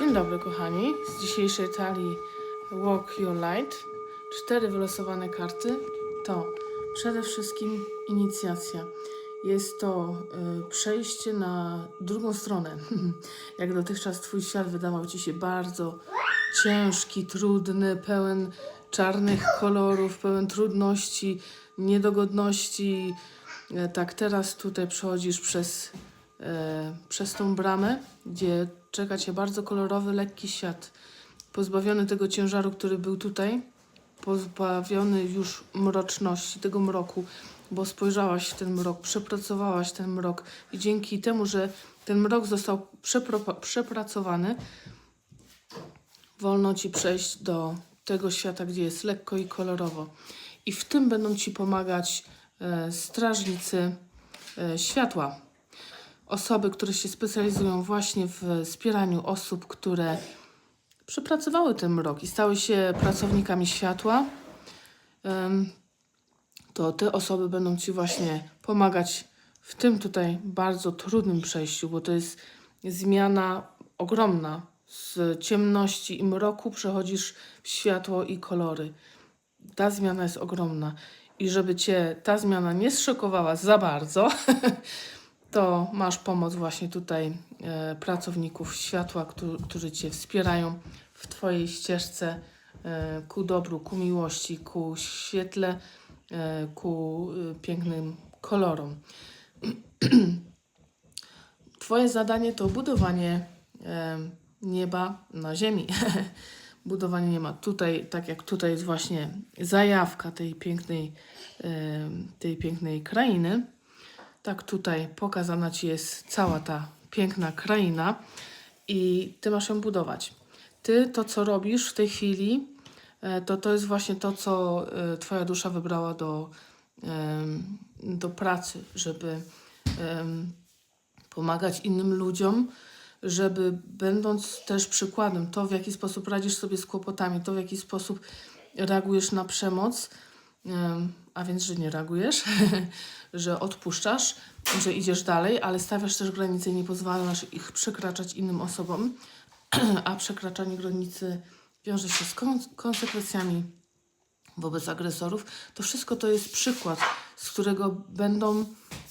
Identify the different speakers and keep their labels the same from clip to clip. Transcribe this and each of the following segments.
Speaker 1: Dzień dobry kochani. Z dzisiejszej talii Walk Your Light cztery wylosowane karty to przede wszystkim inicjacja. Jest to y, przejście na drugą stronę. Jak dotychczas Twój świat wydawał Ci się bardzo ciężki, trudny, pełen czarnych kolorów, pełen trudności, niedogodności. E, Tak teraz tutaj przechodzisz przez e, przez tą bramę, gdzie czeka cię bardzo kolorowy, lekki świat. Pozbawiony tego ciężaru, który był tutaj, pozbawiony już mroczności, tego mroku, bo spojrzałaś w ten mrok, przepracowałaś ten mrok i dzięki temu, że ten mrok został przepracowany, wolno ci przejść do tego świata, gdzie jest lekko i kolorowo. I w tym będą ci pomagać e, strażnicy e, światła osoby, które się specjalizują właśnie w wspieraniu osób, które przepracowały ten rok i stały się pracownikami światła, to te osoby będą Ci właśnie pomagać w tym tutaj bardzo trudnym przejściu, bo to jest zmiana ogromna. Z ciemności i mroku przechodzisz w światło i kolory. Ta zmiana jest ogromna. I żeby Cię ta zmiana nie zszokowała za bardzo, to masz pomoc właśnie tutaj e, pracowników światła, którzy, którzy Cię wspierają w Twojej ścieżce e, ku dobru, ku miłości, ku świetle, e, ku e, pięknym kolorom. Twoje zadanie to budowanie e, nieba na ziemi. budowanie nieba. Tutaj, tak jak tutaj jest właśnie zajawka tej pięknej, e, tej pięknej krainy tak tutaj pokazana Ci jest cała ta piękna kraina i Ty masz ją budować. Ty to, co robisz w tej chwili, e, to to jest właśnie to, co e, Twoja dusza wybrała do, do pracy, żeby pomagać innym ludziom, żeby będąc też przykładem, to w jaki sposób radzisz sobie z kłopotami, to w jaki sposób reagujesz na przemoc, em, a więc, że nie reagujesz, że odpuszczasz, że idziesz dalej, ale stawiasz też granice i nie pozwalasz ich przekraczać innym osobom, a przekraczanie granicy wiąże się z kon- konsekwencjami wobec agresorów, to wszystko to jest przykład, z którego będą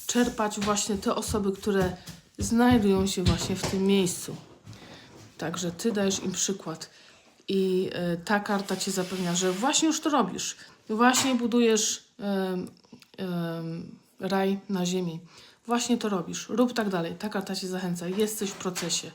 Speaker 1: czerpać właśnie te osoby, które znajdują się właśnie w tym miejscu. Także ty dajesz im przykład. I e, ta karta ci zapewnia, że właśnie już to robisz. Właśnie budujesz raj na ziemi. Właśnie to robisz. Rób tak dalej. Ta karta cię zachęca. Jesteś w procesie.